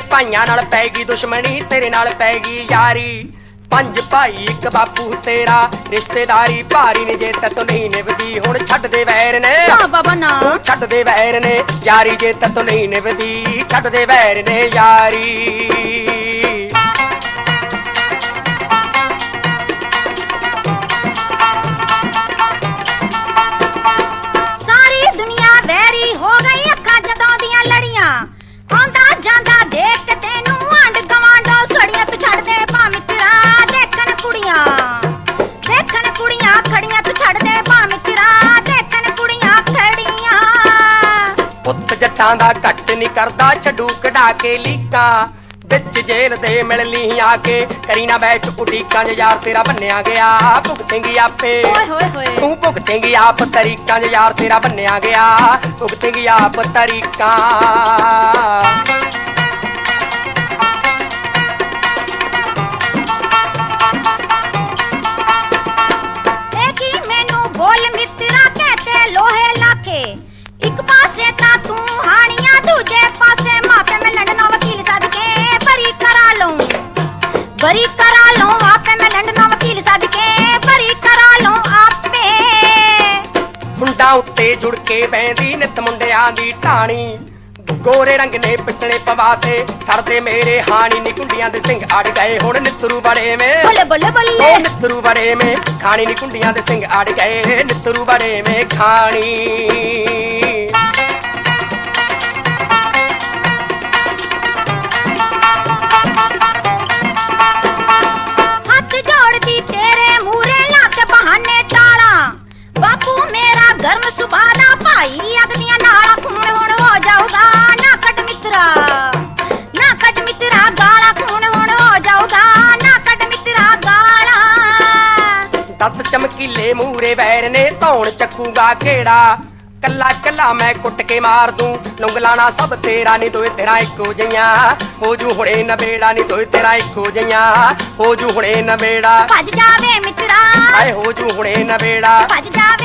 ਭਾਈਆਂ ਨਾਲ ਪੈ ਗਈ ਦੁਸ਼ਮਣੀ ਤੇਰੇ ਨਾਲ ਪੈ ਗਈ ਯਾਰੀ। ਪੰਜ ਭਾਈ ਇੱਕ ਬਾਪੂ ਤੇਰਾ ਰਿਸ਼ਤੇਦਾਰੀ ਭਾਰੀ ਨੇ ਜੇ ਤਤ ਨਹੀਂ ਨਿਭਦੀ ਹੁਣ ਛੱਡ ਦੇ ਵੈਰ ਨੇ। ਨਾ ਬਾਬਾ ਨਾ। ਛੱਡ ਦੇ ਵੈਰ ਨੇ ਯਾਰੀ ਜੇ ਤਤ ਨਹੀਂ ਨਿਭਦੀ ਛੱਡ ਦੇ ਵੈਰ ਨੇ ਯਾਰੀ। ਜੱਟਾਂ ਦਾ ਘੱਟ ਨਹੀਂ ਕਰਦਾ ਛੱਡੂ ਕਢਾ ਕੇ ਲੀਕਾਂ। ਵਿੱਚ ਜੇਲ੍ਹ ਦੇ ਮਿਲ ਲਈ ਆ ਕੇ ਕਰੀ ਨਾ ਬੈਠ ਉਡੀਕਾਂ ਜੇ ਯਾਰ ਤੇਰਾ ਬੰਨਿਆ ਗਿਆ। ਭੁਗਤੇਂਗੀ ਆਪੇ। ਓਏ ਹੋਏ ਹੋਏ। ਤੂੰ ਭੁਗਤੇਂਗੀ ਆਪ ਤਰੀਕਾਂ ਜੇ ਯਾਰ ਤੇਰਾ ਬੰਨਿਆ ਗਿਆ। ਭੁਗਤੇਂਗੀ ਆਪ ਤਰੀਕਾਂ। ਕੇ ਬੈਂਦੀ ਨਿਤ ਮੁੰਡਿਆਂ ਦੀ ਢਾਣੀ। ਗੋਰੇ ਰੰਗ ਨੇ ਪਿੱਟਣੇ ਪਵਾਤੇ ਸਰਦੇ ਮੇਰੇ ਹਾਣੀ ਨੀ ਕੁੰਡੀਆਂ ਦੇ ਸਿੰਘ ਅੜ ਗਏ। ਹੁਣ ਨਿੱਤਰੂ ਬੜੇ ਮੇ ਬੱਲੇ ਬੱਲੇ ਬੱਲੇ। ਨਿੱਤਰੂ ਬੜੇ ਮੇ ਖਾਣੀ ਨੀ ਕੁੰਡੀਆਂ ਦੇ ਸਿੰਘ ਅੜ ਗਏ। ਨਿੱਤਰੂ ਬੜੇ ਮੇ ਖਾਣੀ। ਵੈਰ ਨੇ ਧੌਣ ਚੱਕੂਗਾ ਕਿਹੜਾ ਕੱਲਾ ਕੱਲਾ ਮੈਂ ਕੁੱਟ ਕੇ ਮਾਰ ਦੂੰ। ਲੰਗਲਾਣਾ ਸਭ ਤੇਰਾ ਨਹੀਂ ਦੋਏ ਤੇਰਾ ਇੱਕੋ ਜਈਆਂ ਹੋ ਜੂ ਹੁਣੇ ਨਵੇੜਾ ਨਹੀਂ ਦੋਏ ਤੇਰਾ ਇੱਕੋ ਜਈਆਂ ਹੋ ਜੂ ਹੁਣੇ ਨਵੇੜਾ। ਭੱਜ ਜਾਵੇ ਮਿੱਤਰਾ। ਆਏ ਹੋ ਜੂ ਹੁਣੇ ਨਵੇੜਾ। ਭੱਜ ਜਾਵੇ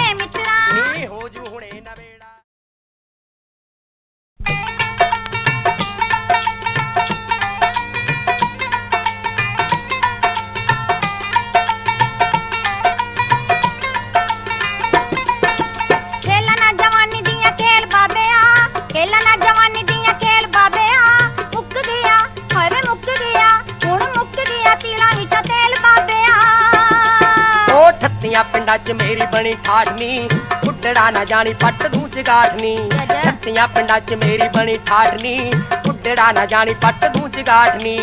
ਠਾਠਨੀ ਉੱਡੜਾ ਨਾ ਜਾਣੀ ਪੱਟ ਦੂੰ ਚਗਾਠਨੀ। ਠੱਤੀਆਂ ਪਿੰਡਾਂ 'ਚ ਮੇਰੀ ਬਣੀ ਠਾਠਨੀ। ਉੱਡੜਾ ਨਾ ਜਾਣੀ ਪੱਟ ਦੂੰ ਚਗਾਠਨੀ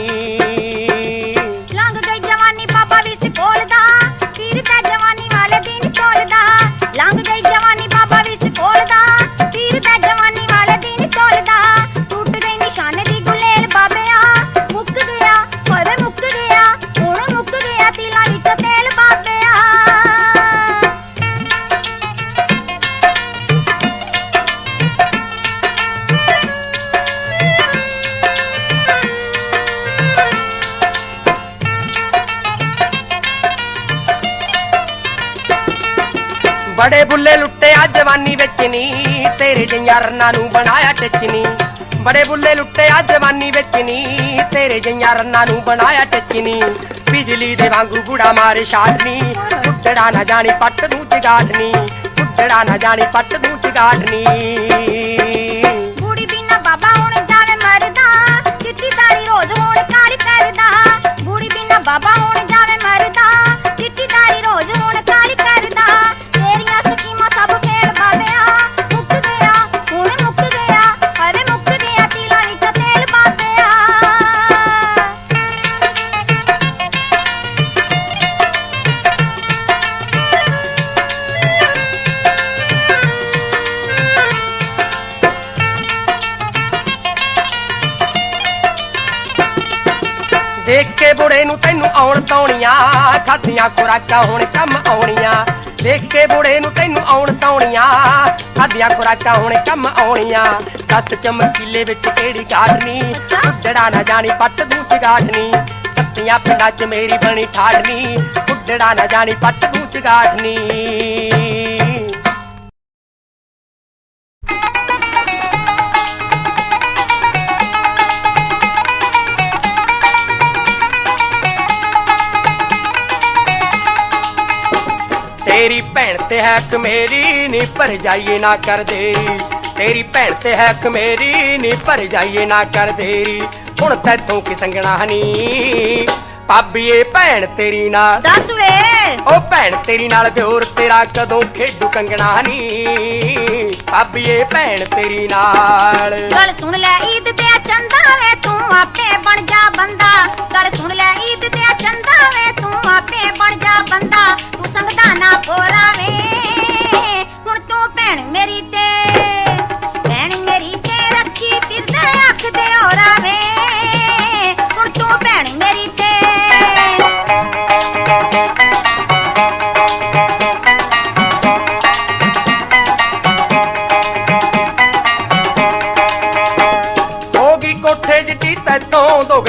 ਨੀ ਤੇਰੇ ਜਈਆਂ ਰੰਨਾਂ ਨੂੰ ਬਣਾਇਆ ਟਿਚਨੀ। ਬੜੇ ਬੁੱਲੇ ਲੁੱਟੇ ਆ ਜਵਾਨੀ ਵਿੱਚ ਨੀ ਤੇਰੇ ਜਈਆਂ ਰੰਨਾਂ ਨੂੰ ਬਣਾਇਆ ਟੱਚਨੀ। ਬਿਜਲੀ ਦੇ ਵਾਂਗੂ ਬੁੜਾ ਮਾਰੇ ਛਾਟਨੀ ਉੱਡੜਾ ਨਾ ਜਾਣੀ ਪੱਟ ਦੂੰ ਚਗਾਠਨੀ ਉੱਡੜਾ ਨਾ ਜਾਣੀ ਪੱਟ ਦੂੰ ਚਗਾਠਨੀ ਖੁਰਾਕਾਂ ਹੁਣ ਕੰਮ ਆਉਣੀਆਂ। ਦੇਖ ਕੇ ਬੁੜੇ ਨੂੰ ਤੈਨੂੰ ਆਉਣ ਤੌਣੀਆਂ ਖਾਦੀਆਂ ਖੁਰਾਕਾਂ ਹੁਣ ਕੰਮ ਆਉਣੀਆਂ। ਦੱਸ ਚਮਕੀਲੇ ਵਿੱਚ ਕਿਹੜੀ ਗਾਠਨੀ ਉੱਡੜਾ ਨਾ ਜਾਣੀ ਪੱਟ ਦੂੰ ਚਗਾਠਨੀ ਸੱਤੀਆਂ ਪਿੰਡਾਂ 'ਚ ਮੇਰੀ ਬਣੀ ਠਾੜਨੀ ਉੱਡੜਾ ਨਾ ਜਾਣੀ ਪੱਟ ਦੂੰ ਚਗਾਠਨੀ ਤੇਰੀ ਭੈਣ ਤੇ ਹੈ ਮੇਰੀ ਨੀ ਭਰ ਜਾਈਏ ਨਾ ਕਰ ਦੇਰੀ। ਤੇਰੀ ਭੈਣ ਤੇ ਹੈ ਮੇਰੀ ਨੀ ਭਰ ਜਾਈਏ ਨਾ ਕਰ ਦੇਰੀ। ਹੁਣ ਤੈਥੋਂ ਕੀ ਸੰਗਣਾ ਨੀ ਪਾਬੀਏ ਭੈਣ ਤੇਰੀ ਨਾਲ। ਦੱਸ ਵੇ। ਉਹ ਭੈਣ ਤੇਰੀ ਨਾਲ ਦਿਓਰ ਤੇਰਾ ਕਦੋਂ ਖੇਡੂ ਕੰਗਣਾ ਨੀ ਪਾਬੀਏ ਭੈਣ ਤੇਰੀ ਨਾਲ। ਗੱਲ ਸੁਣ ਲੈ, ਈਦ ਤੇ ਚੰਦਾ ਵੇ, ਤੂੰ ਆਪੇ ਬਣ ਜਾ ਬੰਦਾ। ਗੱਲ ਸੁਣ ਲੈ, ਈਦ ਤੇ ਚੰਦਾ ਵੇ, ਤੂੰ ਆਪੇ ਬਣ ਜਾ ਬੰਦਾ। ਤੂੰ ਸੰਗਦਾ ਨਾ ਪੋਰਾ ਵੇ। ਹੁਣ ਤੂੰ ਭੈਣ ਮੇਰੀ ਤੇ।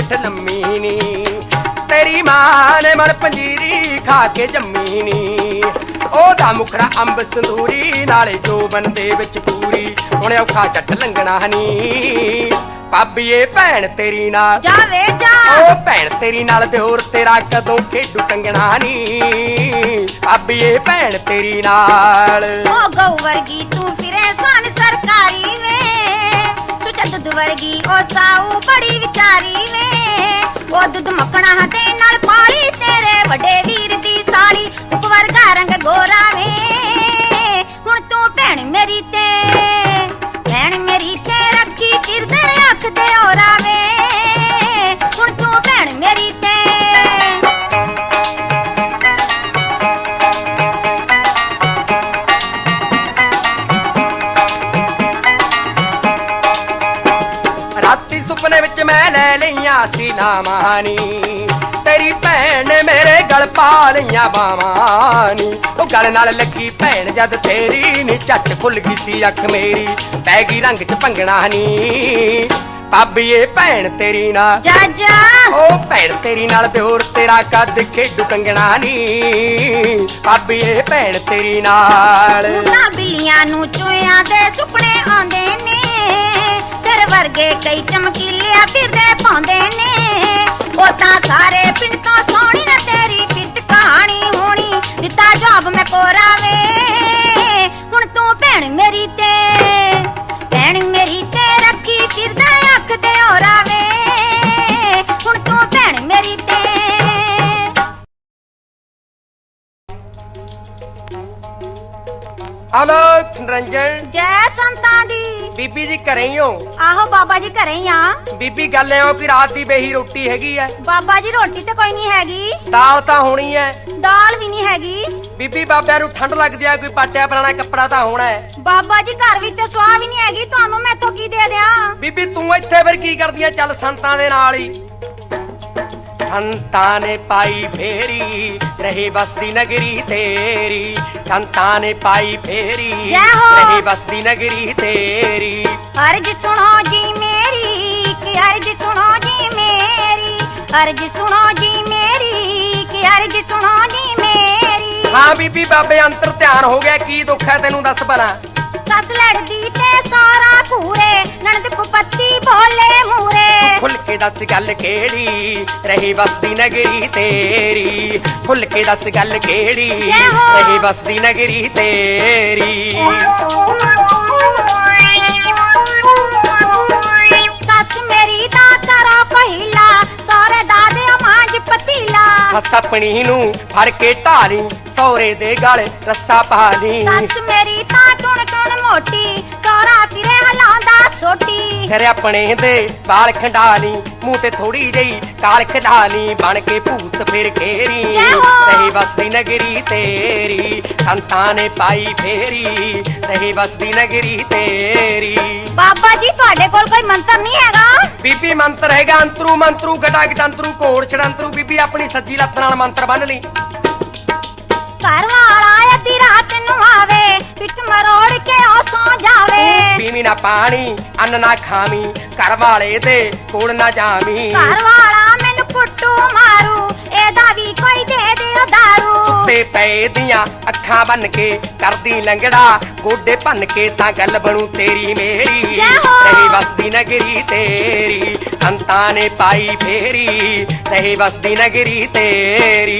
ਗਿੱਠ ਲੰਮੀ ਨੀ ਤੇਰੀ ਮਾਂ ਨੇ ਮਨ ਪੰਜੀਰੀ ਖਾ ਕੇ ਜੰਮੀ ਨੀ ਉਹਦਾ ਮੁਖੜਾ ਅੰਬ ਸੰਦੂਰੀ ਨਾਲੇ ਜੋਬਨ ਦੇ ਵਿੱਚ ਪੂਰੀ। ਹੁਣ ਔਖਾ ਚੱਟ ਲੰਗਣਾ ਨੀ ਪਾਬੀਏ ਭੈਣ ਤੇਰੀ ਨਾਲ। ਜਾਵੇ ਜਾ। ਉਹ ਭੈਣ ਤੇਰੀ ਨਾਲ ਦਿਓਰ ਤੇਰਾ ਕਦੋਂ ਖੇਡੂ ਟੰਗਣਾ ਨੀ ਪਾਬੀਏ ਭੈਣ ਤੇਰੀ ਨਾਲ। ਉਹ ਗਊ ਵਰਗੀ ਤੂੰ ਫਿਰੇ ਸਨ ਸਰਕਾਰੀ ਵੇ। ਦੁੱਧ ਵਰਗੀ, ਉਹ ਸਾਊ ਬੜੀ ਵਿਚਾਰੀ ਵੇ। ਉਹ ਦੁੱਧ ਮੱਖਣਾ ਦੇ ਨਾਲ ਪਾਲੀ, ਤੇਰੇ ਵੱਡੇ ਵੀਰ ਦੀ ਸਾਲੀ। ਉਪ ਵਰਗਾ ਰੰਗ ਗੋਰਾ ਵੇ। ਹੁਣ ਤੂੰ ਭੈਣ ਮੇਰੀ ਤੇ, ਭੈਣ ਮੇਰੀ ਤੇ ਰੱਖੀ ਫਿਰਦੇ ਅੱਖ ਦੇ ਹੋਰਾ ਵੇ। ਵਿੱਚ ਮੈਂ ਲੈ ਲਈਆਂ ਸੀ ਲਾਵਾਂ ਨੀ ਤੇਰੀ ਭੈਣ ਨੇ ਮੇਰੇ ਗਲ ਪਾ ਲਈਆਂ ਬਾਵਾਂ ਨੀ ਉਹ ਗਲ ਨਾਲ ਲੱਗੀ ਭੈਣ ਜਦ ਤੇਰੀ ਨੀ ਝੱਟ ਖੁੱਲ ਗਈ ਸੀ ਅੱਖ ਮੇਰੀ। ਪੈ ਗਈ ਰੰਗ ਚ ਭੰਗਣਾ ਨੀ ਪਾਬੀਏ ਭੈਣ ਤੇਰੀ ਨਾਲ। ਜਾ ਜਾ ਉਹ ਭੈਣ ਤੇਰੀ ਨਾਲ ਦਿਓਰ ਤੇਰਾ ਕੱਦ ਖੇਡੂ ਕੰਗਣਾ ਨੀ ਪਾਬੀਏ ਭੈਣ ਤੇਰੀ ਨਾਲ। ਉਹਨਾਂ ਬਿੱਲੀਆਂ ਨੂੰ ਚੂਹਿਆਂ ਦੇ ਸੁਪਨੇ ਆਉਂਦੇ ਨੇ। ਤੇਰੇ ਵਰਗੇ ਕਈ ਚਮਕੀਲਿਆ ਫਿਰਦੇ ਪਾਉਂਦੇ ਨੇ। ਉਹ ਤਾਂ ਸਾਰੇ ਪਿੰਡ ਤੋਂ ਸੋਹਣੀ ਨਾ ਤੇਰੀ ਫਿੱਟ ਕਹਾਣੀ ਹੋਣੀ। ਦਿੱਤਾ ਜਵਾਬ ਮੈਂ ਕੋਰਾਵੇ। ਬੀਬੀ ਜੀ ਘਰੇ ਹੀ ਹੋ? ਆਹੋ ਬਾਬਾ ਜੀ ਘਰੇ ਹੀ ਆ। ਬੀਬੀ ਗੱਲ ਐ ਕਿ ਰਾਤ ਦੀ ਬੇਹੀ ਰੋਟੀ ਹੈਗੀ ਐ। ਬਾਬਾ ਜੀ ਰੋਟੀ ਤੇ ਕੋਈ ਨਹੀਂ ਹੈਗੀ। ਦਾਲ ਤਾਂ ਹੋਣੀ ਐ। ਦਾਲ ਵੀ ਨਹੀਂ ਹੈਗੀ। ਬੀਬੀ ਬਾਬਿਆਂ ਨੂੰ ਠੰਡ ਲੱਗਦੀ ਆ ਕੋਈ ਪਾਟਿਆ ਪੁਰਾਣਾ ਕੱਪੜਾ ਤਾਂ ਹੋਣਾ ਐ। ਬਾਬਾ ਜੀ ਘਰ ਵਿੱਚ ਤੇ ਸਵਾਹ ਵੀ ਨਹੀਂ ਹੈਗੀ ਤੁਹਾਨੂੰ ਮੈਥੋਂ ਕੀ ਦੇ ਦਿਆਂ? ਬੀਬੀ ਤੂੰ ਇੱਥੇ ਫਿਰ ਕੀ ਕਰਦੀ ਐ? ਚੱਲ ਸੰਤਾਂ ਦੇ ਨਾਲ ਹੀ। ਸੰਤਾਂ ਨੇ ਪਾਈ ਫੇਰੀ ਰਹੀ ਬਸਦੀ ਨਗਰੀ ਤੇਰੀ। ਸੰਤਾਂ ਨੇ ਪਾਈ ਫੇਰੀ। ਰਹੀ ਬਸਦੀ ਨਗਰੀ ਤੇਰੀ। ਅਰਜ ਸੁਣੋ ਜੀ ਮੇਰੀ ਕਿ ਅਰਜ ਸੁਣੋ ਜੀ ਮੇਰੀ। ਅਰਜ ਸੁਣੋ ਜੀ ਮੇਰੀ ਕਿ ਅਰਜ ਸੁਣੋ ਜੀ ਮੇਰੀ। ਹਾਂ ਬੀਬੀ ਬਾਬੇ ਅੰਤਰ ਧਿਆਨ ਹੋ ਗਿਆ ਕੀ ਦੁੱਖ ਹੈ ਤੈਨੂੰ ਦੱਸ ਭਲਾ? ਸੱਸ ਲੜਦੀ ਤੇ ਸਾਰਾ ਘੂਰੇ ਨਣਦ ਕੁਪੱਤੀ ਬੋਲੇ ਮੂਰੇ। ਖੁੱਲ ਕੇ ਦੱਸ ਗੱਲ ਕਿਹੜੀ? ਰਹੀ ਬਸਦੀ ਨਗਰੀ ਤੇਰੀ। ਖੁੱਲ ਕੇ ਦੱਸ ਗੱਲ ਕਿਹੜੀ। ਰਹੀ ਬਸਦੀ ਨਗਰੀ ਤੇਰੀ। ਸੱਸ ਮੇਰੀ ਦਾ ਕਰੋ ਪਹਿਲਾ ਸਾਰੇ ਦਾਦੇ ਮਾਂਜ ਪਤੀਲਾ। ਸੱਸ ਆਪਣੀ ਨੂੰ ਫੜ ਕੇ ਢਾਲੀ। ਸੌਰੇ ਦੇ ਗਲ ਰੱਸਾ ਪਾ ਲਈ ਸੱਸ ਮੇਰੀ ਤਾਂ ਟੁਣ ਟੁਣ ਮੋਟੀ ਸੋਹਰਾ ਫਿਰੇ ਹਲਾਉਂਦਾ ਸੋਟੀ ਸਿਰ ਆਪਣੇ ਦੇ ਬਾਲ ਖੰਡਾਲੀ ਮੂੰਹ ਤੇ ਥੋੜੀ ਜਿਹੀ ਕਾਲ ਖਿਡਾਲੀ ਬਣ ਕੇ ਭੂਤ ਫਿਰ ਘੇਰੀ। ਰਹੀ ਬਸਦੀ ਨਗਰੀ ਤੇਰੀ ਸੰਤਾਂ ਨੇ ਪਾਈ ਫੇਰੀ। ਰਹੀ ਬਸਦੀ ਨਗਰੀ ਤੇਰੀ। ਬਾਬਾ ਜੀ ਤੁਹਾਡੇ ਕੋਲ ਕੋਈ ਮੰਤਰ ਨਹੀਂ ਹੈਗਾ? ਬੀਬੀ ਮੰਤਰ ਹੈਗਾ ਅੰਤਰੂ ਮੰਤਰੂ ਗਟਾ ਗਟੰਤਰੂ ਕੋੜ ਛੜੰਤਰੂ। ਬੀਬੀ ਆਪਣੀ ਸੱਜੀ ਲੱਤ ਨਾਲ ਮੰਤਰ ਬੰਨ ਲਈ ਘਰ ਵਾਲਾ ਅੱਧੀ ਰਾਤ ਨੂੰ ਆਵੇ ਪਿੱਟ ਮਰੋੜ ਕੇ ਉਹ ਸੌ ਜਾਵੇ ਪੀਵੀ ਨਾ ਪਾਣੀ ਅੰਨ ਨਾ ਖਾਵੀ ਘਰ ਵਾਲੇ ਦੇ ਕੋਲ ਨਾ ਜਾਵੀ ਘਰ ਵਾਲਾ ਮੈਨੂੰ ਕੁੱਟੂ ਮਾਰੂ ਇਹਦਾ ਵੀ ਕੋਈ ਦੇ ਦਿਓ ਦਾਰੂ ਸੁੱਤੇ ਪਏ ਦੀਆਂ ਅੱਖਾਂ ਬੰਨ ਕੇ ਕਰਦੀ ਲੰਗੜਾ ਗੋਡੇ ਭੰਨ ਕੇ ਤਾਂ ਗੱਲ ਬਣੂ ਤੇਰੀ ਮੇਰੀ ਜੈ ਹੋ। ਰਹੀ ਬਸਦੀ ਨਗਰੀ ਤੇਰੀ ਸੰਤਾਂ ਨੇ ਪਾਈ ਫੇਰੀ ਰਹੀ ਬਸਦੀ ਨਗਰੀ ਤੇਰੀ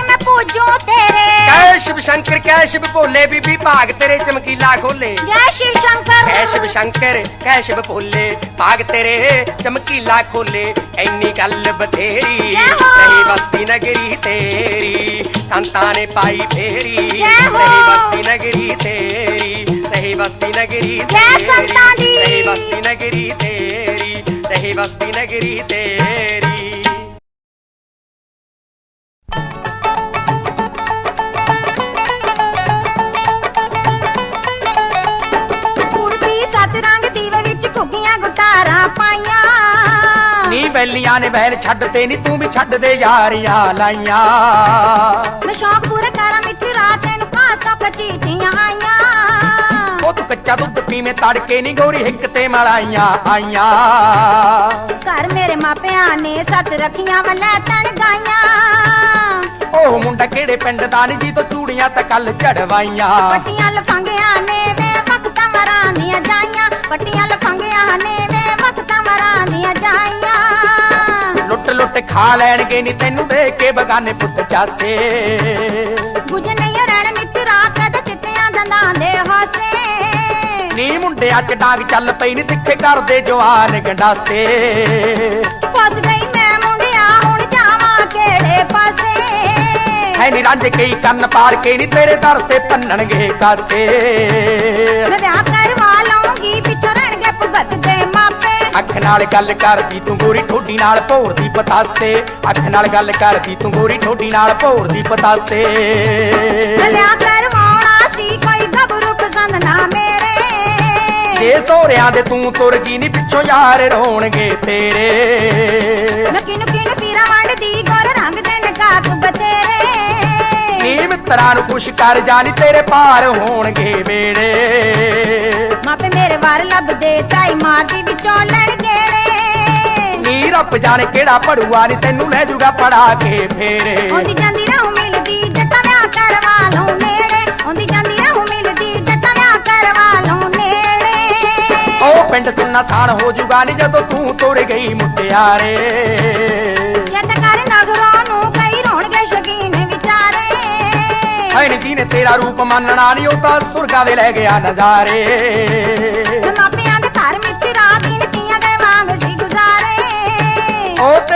ਮੈਂ ਪੂਜੂ ਤੇਰੇ ਕੈ ਸ਼ਿਵ ਸ਼ੰਕਰ ਕੈ ਸ਼ਿਵ ਭੋਲੇ ਬੀਬੀ ਭਾਗ ਤੇਰੇ ਚਮਕੀਲਾ ਖੋਲੇ ਜੈ ਸ਼ਿਵ ਸ਼ੰਕਰ ਕੈ ਸ਼ਿਵ ਸ਼ੰਕਰ ਕੈ ਸ਼ਿਵ ਭੋਲੇ ਭਾਗ ਤੇਰੇ ਚਮਕੀਲਾ ਖੋਲੇ ਐਨੀ ਗੱਲ ਬਥੇਰੀ ਜੈ ਹੋ। ਨਹੀਂ ਬਸਤੀ ਨਗਰੀ ਤੇਰੀ ਸੰਤਾਂ ਨੇ ਪਾਈ ਫੇਰੀ ਜੈ ਹੋ। ਨਹੀਂ ਬਸਤੀ ਨਗਰੀ ਤੇਰੀ ਨਹੀਂ ਬਸਤੀ ਨਗਰੀ ਜੈ ਤੇਰੀ ਸੰਤਾਂ ਦੀ। ਬੈਲੀਆਂ ਨੇ ਬੈਲ ਛੱਡ ਤੇ ਨੀ ਤੂੰ ਵੀ ਛੱਡ ਦੇ ਯਾਰੀਆਂ ਲਾਈਆਂ। ਮੈਂ ਸ਼ੌਕ ਪੂਰੇ ਕਰਾਂ ਮਿੱਠੀ ਰਾਤ ਨੂੰ ਕਾਸ ਤੋਂ ਕਚੀਚੀਆਂ ਆਈਆਂ। ਉਹ ਤੂੰ ਕੱਚਾ ਦੁੱਧ ਪੀਵੇਂ ਤੜਕੇ ਨੀ ਗੋਰੀ ਹਿੱਕ ਤੇ ਮਲਾਈਆਂ ਆਈਆਂ। ਘਰ ਮੇਰੇ ਮਾਪਿਆਂ ਨੇ ਸੱਤ ਰੱਖੀਆਂ ਵਲੇ ਤਣ ਗਾਈਆਂ। ਉਹ ਮੁੰਡਾ ਕਿਹੜੇ ਪਿੰਡ ਦਾ ਨੀ ਜੀ ਤੋਂ ਚੂੜੀਆਂ ਤਾਂ ਕੱਲ ਚੜਵਾਈਆਂ। ਪੱਟੀਆਂ ਲਫੰਗਿਆਂ ਨੇ ਵੇ ਵਕਤਾਂ ਮਰਾਂ ਦੀਆਂ ਜਾਈਆਂ ਪੱਟੀਆਂ ਲਫੰਗਿਆਂ ਨੇ ਵੇ ਵਕਤਾਂ ਮਰਾਂ ਦੀਆਂ ਜਾਈਆਂ। ਲੁੱਟ ਖਾ ਲੈਣਗੇ ਨੀ ਤੈਨੂੰ ਦੇਖ ਕੇ ਬਗਾਨੇ ਪੁੱਤ ਚਾਸੇ। ਨਹੀਂ ਰਹਿਣ ਮਿੱਤਰਾ ਕਦ ਚਿੱਟਿਆਂ ਦੰਦਾਂ ਦੇ ਹਾਸੇ। ਨੀ ਮੁੰਡਿਆਂ ਚ ਡਾਂਗ ਚੱਲ ਪਈ ਨੀ ਤਿੱਖੇ ਕਰਦੇ ਜਵਾਨ ਗੰਡਾਸੇ। ਫਸ ਗਈ ਮੈਂ ਮੁੰਡਿਆ ਹੁਣ ਜਾਵਾਂ ਕਿਹੜੇ ਪਾਸੇ? ਹੈ ਨੀ ਰੰਜ ਕਈ ਕੰਨ ਪਾਰ ਕੇ ਨੀ ਤੇਰੇ ਦਰ ਤੇ ਪੰਨਣਗੇ ਕਾਸੇ। ਮੈਂ ਵਿਆਹ ਨਾਲ ਗੱਲ ਕਰਦੀ ਤੂੰ ਗੋਰੀ ਠੋਡੀ ਨਾਲ ਭੋਰਦੀ ਪਤਾਸੇ। ਅੱਖ ਨਾਲ ਗੱਲ ਕਰਦੀ ਤੂੰ ਗੋਰੀ ਠੋਡੀ ਨਾਲ ਭੋਰਦੀ ਪਤਾਸੇ। ਵਿਆਹ ਕਰਵਾਉਣਾ ਸੀ ਕੋਈ ਗੱਭਰੂ ਪਸੰਦ ਨਾ ਮੇਰੇ। ਜੇ ਸੋਹਰਿਆਂ ਦੇ ਤੂੰ ਤੁਰ ਗਈ ਨੀ ਪਿੱਛੋਂ ਯਾਰ ਰੋਣਗੇ ਤੇਰੇ। ਮੈਂ ਕਿਨੂੰ ਕਿਨੂੰ ਫੀਰਾ ਵੰਡਦੀ ਗੋਰ ਰੰਗ ਦੇ ਨਕਾਬ ਬਤੇਰੇ ਨੀ ਮਿੱਤਰਾਂ ਨੂੰ ਖੁਸ਼ ਕਰ ਜਾਣੀ ਤੇਰੇ ਪਾਰ ਹੋਣਗੇ ਵੇੜੇ। ਮਾਪੇ ਵਾਰ ਲੱਭਦੇ ਤਾਈ ਮਾਰਦੀ ਵਿੱਚੋਂ ਲੜ ਗੇੜੇ। ਨੀ ਰੱਬ ਜਾਣੇ ਕਿਹੜਾ ਪੜੂਆ ਨੀ ਤੈਨੂੰ ਲੈ ਜੂਗਾ ਪੜਾ ਕੇ ਫੇਰੇ। ਆਉਂਦੀ ਜਾਂਦੀ ਰਹੂ ਮਿਲਦੀ ਜੱਟਾਂ ਵਿਆਹ ਕਰਵਾ ਲਉ ਨੇੜੇ। ਆਉਂਦੀ ਜਾਂਦੀ ਰਹੂ ਮਿਲਦੀ ਜੱਟਾਂ ਵਿਆਹ ਕਰਵਾ ਲਉ ਨੇੜੇ। ਉਹ ਪਿੰਡ ਸੁਣਨਾ ਸਾਨ ਹੋ ਜੂਗਾ ਨੀ ਜਦੋਂ ਤੂੰ ਤੁਰ ਗਈ ਮੁਟਿਆਰੇ। ਜਦ ਕਰ ਨਗਰੋਂ ਨੂੰ ਕਈ ਰੋਣਗੇ ਸ਼ਕੀਨ ਵਿਚਾਰੇ। ਹੈ ਨੀ ਤੇਰਾ ਰੂਪ ਮੰਨਣਾ ਨੀ ਉਹ ਤਾਂ ਸੁਰਗਾ ਦੇ ਲੈ ਗਿਆ ਨਜ਼ਾਰੇ।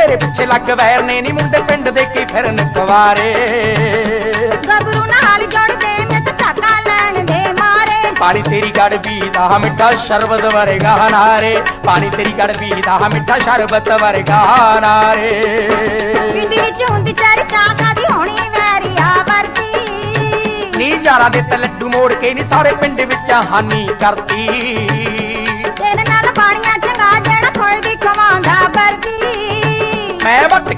ਤੇਰੇ ਪਿੱਛੇ ਲੱਗ ਵੈਰ ਨੇ ਨੀ ਮੁੰਡੇ ਪਿੰਡ ਦੇ ਕੀ ਫਿਰਨ ਕੁਵਾਰੇ। ਗੱਭਰੂ ਨਾਲ ਜੁੜਦੇ ਮੈਂ ਤਾਂ ਧਾਗਾ ਲੈਣ ਦੇ ਮਾਰੇ। ਪਾਣੀ ਤੇਰੀ ਗੜ ਦਾ ਮਿੱਠਾ ਸ਼ਰਬਤ ਵਰਗਾ ਨਾਰੇ। ਪਾਣੀ ਤੇਰੀ ਗੜ ਦਾ ਮਿੱਠਾ ਸ਼ਰਬਤ ਵਰਗਾ ਨਾਰੇ। ਪਿੰਡ ਵਿੱਚ ਹੁੰਦੀ ਚਰਚਾ ਕਾਦੀ ਹੋਣੀ ਵੈਰੀਆ ਵਰਦੀ ਨੀ ਯਾਰਾਂ ਦੇ ਤੇ ਲੱਡੂ ਮੋੜ ਕੇ ਨੀ ਸਾਰੇ ਪਿੰਡ ਵਿੱਚ ਹਾਨੀ ਕਰਤੀ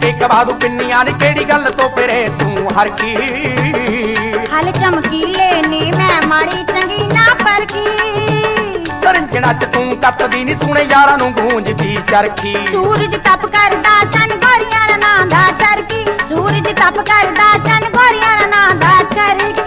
ਕੇ ਕਵਾ ਦੂ ਪਿੰਨੀਆਂ ਨੀ ਕਿਹੜੀ ਗੱਲ ਤੋਂ ਫਿਰੇ? ਤੂੰ ਹਰ ਕੀ। ਹਲ ਚਮਕੀਲੇ ਨੇ ਮੈਂ ਮਾੜੀ ਚੰਗੀ ਨਾ ਪਰਖੀ। ਤਰੰਜਣਾ ਚ ਤੂੰ ਕੱਤਦੀ ਨੀ ਸੁਣੇ ਯਾਰਾਂ ਨੂੰ ਗੂੰਜਦੀ ਚਰਖੀ। ਸੂਰਜ ਤਪ ਕਰਦਾ ਚੰਨ ਗੋਰੀਆਂ ਦਾ ਨਾਂ ਦਾ ਟਰਕੀ ਸੂਰਜ ਤਪ ਕਰਦਾ ਚੰਨ ਗੋਰੀਆਂ ਦਾ ਨਾਂ ਦਾ ਟਰਕੀ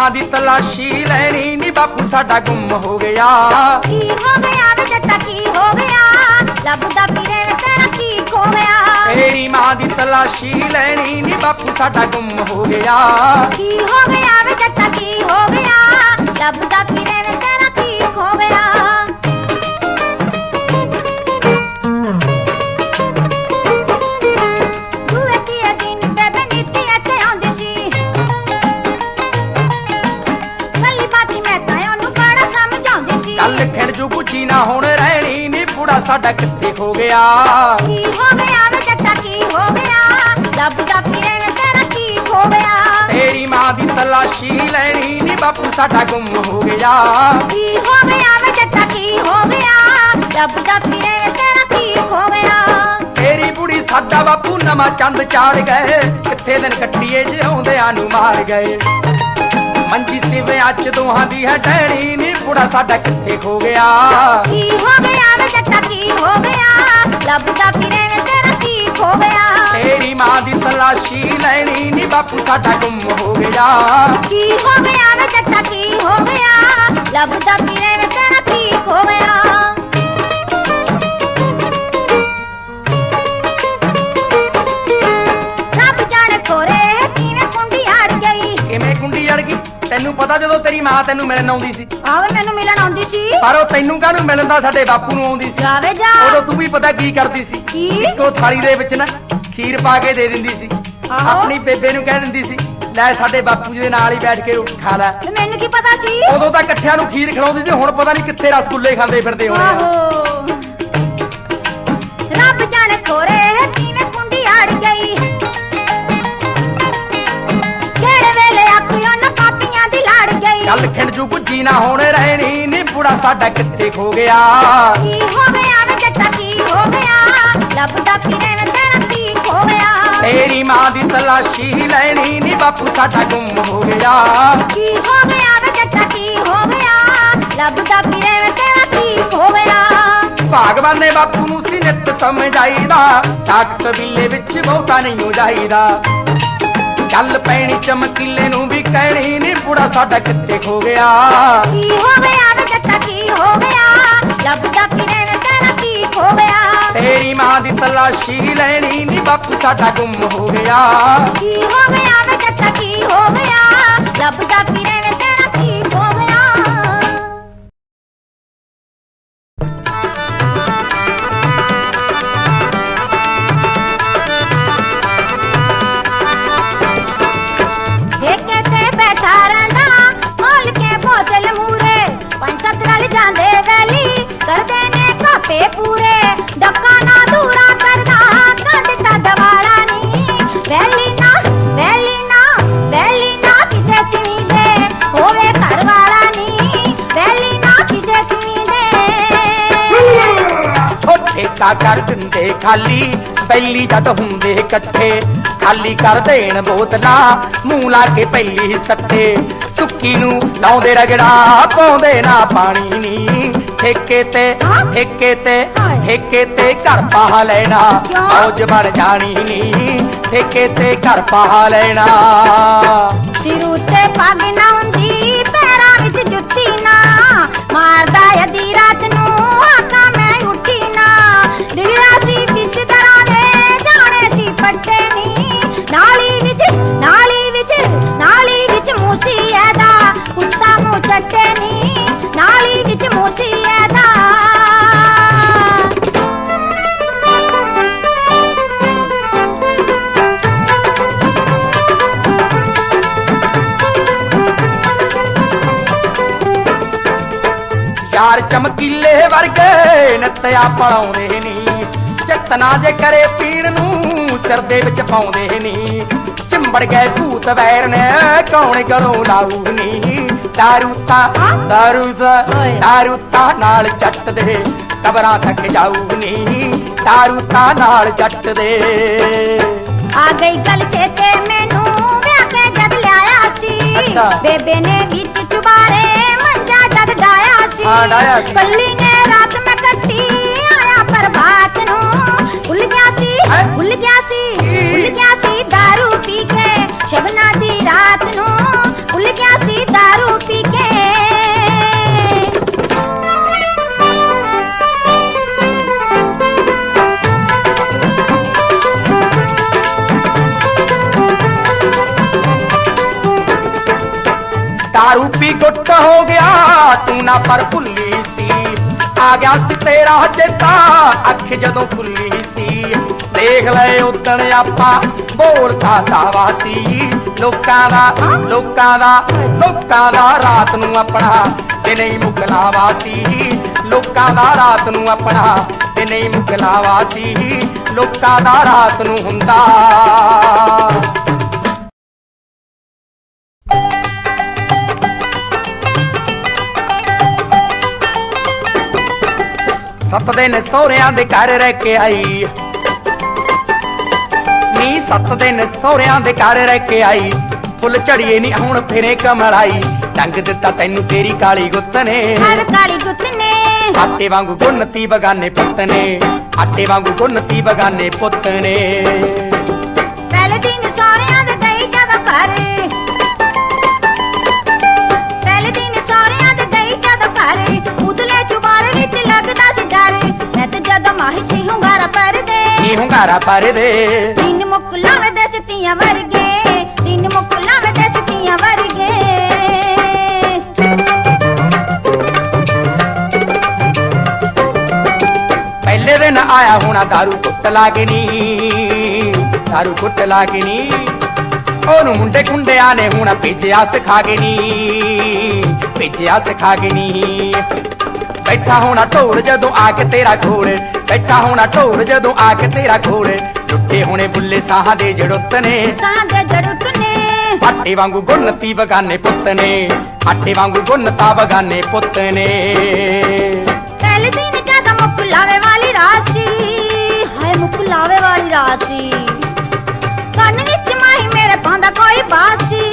ਮਾਂ ਦੀ ਤਲਾਸ਼ੀ ਲੈਣੀ ਨੀ ਬਾਪੂ ਸਾਡਾ ਗੁੰਮ ਹੋ ਗਿਆ। ਕੀ ਹੋ ਗਿਆ ਵੇ ਜੱਟਾ ਕੀ ਹੋ ਗਿਆ? ਲੱਭਦਾ ਫਿਰੇ ਤੇਰਾ ਕੀ ਖੋ ਗਿਆ ਤੇਰੀ ਮਾਂ ਦੀ ਤਲਾਸ਼ੀ ਲੈਣੀ ਨੀ ਬਾਪੂ ਸਾਡਾ ਗੁੰਮ ਹੋ ਗਿਆ। ਕੀ ਹੋ ਗਿਆ ਵੇ ਜੱਟਾ ਕੀ ਹੋ ਗਿਆ? ਲੱਭਦਾ ਫਿਰੇ ਤੇਰਾ ਕੀ ਖੋ ਗਿਆ ਸਾਡਾ ਕਿੱਥੇ ਖੋ ਗਿਆ? ਕੀ ਹੋ ਗਿਆ ਵੇ ਜੱਟਾ ਕੀ ਹੋ ਗਿਆ? ਲੱਭਦਾ ਫਿਰੇ ਵੇ ਤੇਰਾ ਕੀ ਖੋ ਗਿਆ? ਤੇਰੀ ਮਾਂ ਦੀ ਤਲਾਸ਼ੀ ਲੈਣੀ ਨੀ ਬਾਪੂ ਸਾਡਾ ਗੁੰਮ ਹੋ ਗਿਆ। ਕੀ ਹੋ ਗਿਆ ਵੇ ਜੱਟਾ ਕੀ ਹੋ ਗਿਆ? ਲੱਭਦਾ ਫਿਰੇ ਵੇ ਤੇਰਾ ਕੀ ਖੋ ਗਿਆ? ਤੇਰੀ ਬੁੜੀ ਸਾਡਾ ਬਾਪੂ ਨਵਾਂ ਚੰਦ ਚਾੜ ਗਏ। ਕਿੱਥੇ ਦਿਨ ਕੱਟੀਏ ਜਿਉਂਦਿਆਂ ਨੂੰ ਮਾਰ ਗਏ। ਮੰਜੀ ਸਿਵੇ ਅੱਜ ਦੋਹਾਂ ਦੀ ਹੈ ਡੈਣੀ ਨੀ ਬੁੜਾ ਸਾਡਾ ਕਿੱਥੇ ਖੋ ਗਿਆ? ਕੀ ਹੋ ਗਿਆ ਕੀ ਹੋ ਗਿਆ ਲੱਭਦਾ ਫਿਰੇ ਵੇ ਤੇਰਾ ਕੀ ਖੋ ਗਿਆ ਤੇਰੀ ਮਾਂ ਦੀ ਤਲਾਸ਼ੀ ਲੈਣੀ ਨੀ ਬਾਪੂ ਸਾਡਾ ਗੁੰਮ ਹੋ ਗਿਆ। ਕੀ ਹੋ ਗਿਆ ਵੇ ਜੱਟਾ ਕੀ ਹੋ ਗਿਆ ਲੱਭਦਾ ਫਿਰੇ ਵੇ ਤੇਰਾ ਕੀ ਖੋ ਗਿਆ ਪਤਾ ਜਦੋਂ ਤੇਰੀ ਮਾਂ ਤੈਨੂੰ ਮਿਲਣ ਆਉਂਦੀ ਸੀ? ਆਵੇ ਮੈਨੂੰ ਮਿਲਣ ਆਉਂਦੀ ਸੀ। ਪਰ ਉਹ ਤੈਨੂੰ ਕਾਹਨੂੰ ਮਿਲਣ ਦਾ ਸਾਡੇ ਬਾਪੂ ਨੂੰ ਆਉਂਦੀ ਸੀ? ਜਾਵੇ ਜਾ। ਉਦੋਂ ਤੂੰ ਵੀ ਪਤਾ ਕੀ ਕਰਦੀ ਸੀ? ਕੀ? ਇੱਕੋ ਥਾਲੀ ਦੇ ਵਿੱਚ ਨਾ ਖੀਰ ਪਾ ਕੇ ਦੇ ਦਿੰਦੀ ਸੀ। ਆਹੋ। ਆਪਣੀ ਬੇਬੇ ਨੂੰ ਕਹਿ ਦਿੰਦੀ ਸੀ ਲੈ ਸਾਡੇ ਬਾਪੂ ਜੀ ਦੇ ਨਾਲ ਹੀ ਬੈਠ ਕੇ ਰੋਟੀ ਖਾ ਲੈ। ਤੇ ਮੈਨੂੰ ਕੀ ਪਤਾ ਸੀ? ਉਦੋਂ ਤਾਂ ਇਕੱਠਿਆਂ ਨੂੰ ਖੀਰ ਖਿਲਾਉਂਦੀ ਸੀ ਹੁਣ ਪਤਾ ਨਹੀਂ ਕਿੱਥੇ ਰਸਗੁੱਲੇ ਖਾਂਦੇ ਫਿਰਦੇ ਹੋਣੇ ਆ। ਆਹੋ। ਰੱਬ ਜਾਣੇ ਲੜ ਗਈ ਗੱਲ ਖਿੰਡ ਜੂ ਗੁੱਜੀ ਨਾ ਹੋਣ ਰਹਿਣੀ ਨੀ ਬੁੜਾ ਸਾਡਾ ਕਿੱਥੇ ਖੋ ਗਿਆ? ਕੀ ਹੋ ਗਿਆ ਵੇ ਜੱਟਾ ਕੀ ਹੋ ਗਿਆ? ਲੱਭਦਾ ਫਿਰੇ ਵੇ ਤੇਰਾ ਕੀ ਖੋ ਗਿਆ? ਤੇਰੀ ਮਾਂ ਦੀ ਤਲਾਸ਼ੀ ਲੈਣੀ ਨੀ ਬਾਪੂ ਸਾਡਾ ਗੁੰਮ ਹੋ ਗਿਆ। ਕੀ ਹੋ ਗਿਆ ਵੇ ਜੱਟਾ ਕੀ ਹੋ ਗਿਆ? ਲੱਭਦਾ ਫਿਰੇ ਵੇ ਤੇਰਾ ਕੀ ਖੋ ਗਿਆ? ਭਾਗਵਾਨ ਨੇ ਬਾਪੂ ਨੂੰ ਸੀ ਨਿੱਤ ਸਮਝਾਈਦਾ। ਸਾਖ ਕਬੀਲੇ ਵਿੱਚ ਬਹੁਤਾ ਨਹੀਂ ਹੋ ਜਾਈਦਾ ਗੱਲ ਪੈਣੀ ਚਮਕੀਲੇ ਨੂੰ ਵੀ ਕਹਿਣੀ ਨੀ ਬੁੜਾ ਸਾਡਾ ਕਿੱਥੇ ਖੋ ਗਿਆ? ਕੀ ਹੋ ਗਿਆ? ਵੇ ਜੱਟਾ ਕੀ ਹੋ ਗਿਆ? ਲੱਭਦਾ ਫਿਰੇ ਵੇ ਤੇਰਾ ਕੀ ਖੋ ਗਿਆ? ਤੇਰੀ ਮਾਂ ਦੀ ਤਲਾਸ਼ੀ ਲੈਣੀ ਨੀ ਬਾਪੂ ਸਾਡਾ ਗੁੰਮ ਹੋ ਗਿਆ। ਕੀ ਹੋ ਗਿਆ? ਵੇ ਜੱਟਾ ਕੀ ਹੋ ਗਿਆ? ਲੱਭਦਾ ਫਿਰੇ ਠੇਕਾ ਕਰ ਦਿੰਦੇ ਖਾਲੀ। ਬੈਲੀ ਜਦ ਹੁੰਦੇ ਇਕੱਠੇ। ਖਾਲੀ ਕਰ ਦੇਣ ਬੋਤਲਾਂ ਮੂੰਹ ਲਾ ਕੇ ਪਹਿਲੀ ਸੱਤੇ ਸੁੱਕੀ ਨੂੰ ਲਾਉਂਦੇ ਰਗੜਾ ਪਾਉਂਦੇ ਨਾ ਪਾਣੀ ਨੀ। ਠੇਕੇ ਤੇ ਠੇਕੇ ਤੇ ਠੇਕੇ ਤੇ ਘਰ ਪਾ ਲੈਣਾ? ਮੌਜ ਬਣ ਜਾਣੀ ਨੀ। ਠੇਕੇ ਤੇ ਘਰ ਪਾ ਲੈਣਾ। ਸਿਰ ਉੱਤੇ ਪੱਗ ਨਾ ਹੁੰਦੀ ਪੈਰਾਂ ਵਿੱਚ ਜੁੱਤੀ ਨਾ। ਮਾਰਦਾ ਅੱਧੀ ਯਾਰ ਚਮਕੀਲੇ ਵਰਗੇ ਨੱਤਿਆ ਪੜਾਉਂਦੇ ਨੀ। ਚਤਨਾ ਜੇ ਕਰੇ ਪੀਣ ਨੂੰ ਸਿਰ ਦੇ ਵਿੱਚ ਪਾਉਂਦੇ ਨੀ। ਚਿੰਬੜ ਗਏ ਭੂਤ ਵੈਰ ਨੇ ਕੌਣ ਗਲੋਂ ਲਾਊ ਨੀ। ਦਾਰੂ ਤਾਂ ਦਾਰੂ ਦਾ ਦਾਰੂ ਤਾਂ ਨਾਲ ਜੱਟ ਦੇ ਕਬਰਾਂ ਤੱਕ ਜਾਊ ਨੀ। ਦਾਰੂ ਤਾਂ ਨਾਲ ਜੱਟ ਦੇ। ਆ ਗਈ ਗੱਲ ਚੇਤੇ ਮੈਨੂੰ ਵਿਆਹ ਕੇ ਜਦ ਲਿਆਇਆ ਸੀ। ਬੇਬੇ ਨੇ ਵਿੱਚ ਚੁਬਾਰੇ ਜਦ ਡਾਇਆ ਸੀ ਹਾਂ, ਡਾਹਿਆ ਸੀ। ਕੱਲੀ ਨੇ ਰਾਤ ਮੈਂ ਕੱਟੀ ਆਇਆ ਪ੍ਰਭਾਤ ਨੂੰ ਭੁੱਲ ਗਿਆ ਸੀ ਹੈਂ? ਭੁੱਲ ਗਿਆ ਸੀ? ਭੁੱਲ ਗਿਆ ਸੀ दारू ਪੀ ਕੇ ਸ਼ਬਨਾ ਦੀ ਰਾਤ ਨੂੰ ਦਾਰੂ ਗੁੱਟ ਹੋ ਗਿਆ, ਤੂੰ ਨਾ ਪਰ ਭੁੱਲੀ ਸੀ। ਆ ਗਿਆ ਸੀ ਤੇਰਾ ਚੇਤਾ, ਅੱਖ ਜਦੋਂ ਖੁੱਲੀ ਸੀ। ਦੇਖ ਲੈ ਉਦਣ ਆਪਾਂ ਬੋਲ ਖਾਤਾਵਾ ਸੀ। ਲੋਕਾਂ ਦਾ ਲੋਕਾਂ ਦਾ ਲੋਕਾਂ ਦਾ ਰਾਤ ਨੂੰ ਆਪਣਾ ਦਿਨੇ ਹੀ ਮੁਕਲਾਵਾ ਸੀ। ਲੋਕਾਂ ਦਾ ਰਾਤ ਨੂੰ ਆਪਣਾ ਦਿਨੇ ਹੀ ਮੁਕਲਾਵਾ ਸੀ। ਲੋਕਾਂ ਦਾ ਰਾਤ ਨੂੰ ਹੁੰਦਾ। ਸੱਤ ਦਿਨ ਸਹੁਰਿਆਂ ਦੇ ਘਰ ਰਹਿ ਕੇ ਆਈ। ਨੀ ਸੱਤ ਦਿਨ ਸਹੁਰਿਆਂ ਦੇ ਘਰ ਰਹਿ ਕੇ ਆਈ। ਫੁੱਲ ਝੜੀਏ ਨਹੀਂ ਹੁਣ ਫਿਰੇ ਕਮਲਾਈ। ਟੰਗ ਦਿੱਤਾ ਤੈਨੂੰ ਤੇਰੀ ਕਾਲੀ ਗੁੱਤ ਨੇ। ਹਰ ਕਾਲੀ ਗੁੱਤ ਨੇ। ਆਟੇ ਵਾਂਗੂ ਗੁੰਨਤੀ ਬਗਾਨੇ ਪੁੱਤ ਨੇ। ਆਟੇ ਵਾਂਗੂ ਗੁੰਨਤੀ ਬਗਾਨੇ ਪੁੱਤ ਨੇ। ਪਹਿਲੇ ਦਿਨ ਸਹੁਰਿਆਂ ਦੇ ਗਈ ਜਦੋਂ ਘਰ ਪਰਦੇ ਕੀ ਹੁੰਗਾਰਾ ਪਰਦੇ ਦਿਨ ਮੁਕਲਾ ਵੇ ਦੇ ਸਤੀਆਂ ਵਰਗੇ ਦਿਨ ਮੁਕਲਾ ਵੇ ਦੇ ਸਤੀਆਂ ਵਰਗੇ ਪਹਿਲੇ ਦਿਨ ਆਇਆ ਹੋਣਾ दारू ਕੁੱਟ ਲਾ ਕੇ ਨੀ दारू ਕੁੱਟ ਲਾ ਕੇ ਨੀ ਉਹਨੂੰ ਮੁੰਡੇ ਕੁੰਡਿਆਂ ਨੇ ਹੁਣ ਭੇਜਿਆ ਸਿਖਾ ਕੇ ਨੀ ਭੇਜਿਆ ਸਿਖਾ ਕੇ ਨੀ ਬੈਠਾ ਹੋਣਾ ਢੋਲ ਜਦੋਂ ਆ ਕੇ ਤੇਰਾ ਘੋੜ ਬੈਠਾ ਹੋਣਾ ਢੋਲ ਜਦੋਂ ਆ ਕੇ ਤੇਰਾ ਘੋੜ ਟੁੱਟੇ ਹੋਣੇ ਬੁੱਲੇ ਸਾਹਾਂ ਦੇ ਜੜੁੱਤ ਨੇ ਸਾਂ ਦੇ ਜੜੁੱਟ ਨੇ ਆਟੇ ਵਾਂਗੂ ਗੁੰਨਤੀ ਬਗਾਨੇ ਪੁੱਤ ਨੇ ਆਟੇ ਵਾਂਗੂ ਗੁੰਨਤਾ ਬਗਾਨੇ ਪੁੱਤ ਨੇ ਪਹਿਲੇ ਦਿਨ ਜਦੋਂ ਮੁਕਲਾਵੇ ਵਾਲੀ ਰਾਸੀ। ਹਾਏ ਮੁਕਲਾਵੇ ਵਾਲੀ ਰਾਸੀ। ਕੰਨ ਵਿੱਚ ਮਾਹੀ ਮੇਰੇ ਪਾਉਂਦਾ ਕੋਈ ਬਾਸੀ।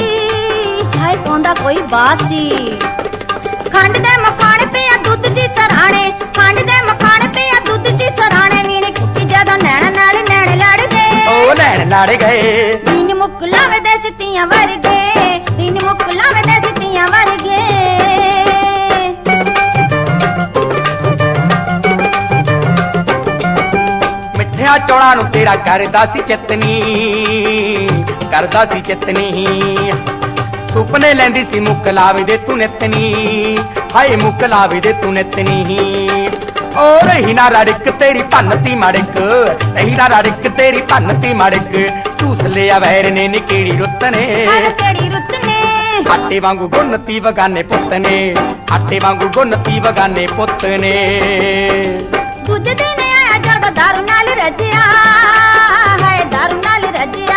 ਹਾਏ ਪਾਉਂਦਾ ਕੋਈ ਬਾਸੀ। ਖੰਡ ਦੇ ਉਹ ਲੈਣ ਲੜ ਗਏ। ਦਿਨ ਮੁਕਲਾਵੇ ਦੇ ਸਿੱਤੀਆਂ ਵਰਗੇ ਦਿਨ ਮੁਕਲਾਵੇ ਦੇ ਸਿੱਤੀਆਂ ਵਰਗੇ ਮਿੱਠਿਆ ਚੌਲਾਂ ਨੂੰ ਤੇਰਾ ਕਰਦਾ ਸੀ ਚਿਤਨੀ ਕਰਦਾ ਸੀ ਚਿਤਨੀ। ਸੁਪਨੇ ਲੈਂਦੀ ਸੀ ਮੁੱਕ ਲਾਵੇ ਦੇ ਤੂੰ ਨਿਤਨੀ ਹਾਏ ਮੁੱਕ ਲਾਵੇ ਦੇ ਤੂੰ ਨਿਤਨੀ। ਓ ਰਹੀ ਨਾ ਰੜਕ ਤੇਰੀ ਭੰਨਤੀ ਮੜਕ। ਰਹੀ ਨਾ ਰੜਕ ਤੇਰੀ ਭੰਨਤੀ ਮੜਕ। ਝੂਸ ਲਿਆ ਵੈਰ ਨੇ ਨਿਕੇੜੀ ਰੁੱਤ ਹਰ ਨੇ ਕਿਹੜੀ ਰੁੱਤ ਨੇ ਆਟੇ ਵਾਂਗੂ ਗੁੰਨਤੀ ਬਗਾਨੇ ਪੁੱਤ ਨੇ ਆਟੇ ਵਾਂਗੂ ਗੁੰਨਤੀ ਬਗਾਨੇ ਪੁੱਤ ਨੇ ਦੂਜੇ ਦਿਨ ਆਇਆ ਜਦੋਂ ਦਾਰੂ ਨਾਲ ਰਜਿਆ। ਹਾਏ ਦਾਰੂ ਨਾਲ ਰਜਿਆ।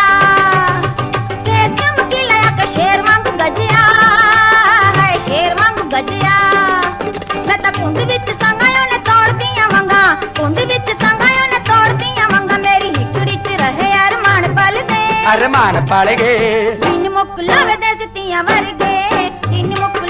ਬਲਦੇ ਅਰਮਾਨ ਪੜ ਗਏ ਦਿਨ ਮੁੱਕ ਲਾਵੇ ਦੇ ਸਿੱਤੀਆਂ ਵਰਗੇ ਦਿਨ ਮੁੱਕ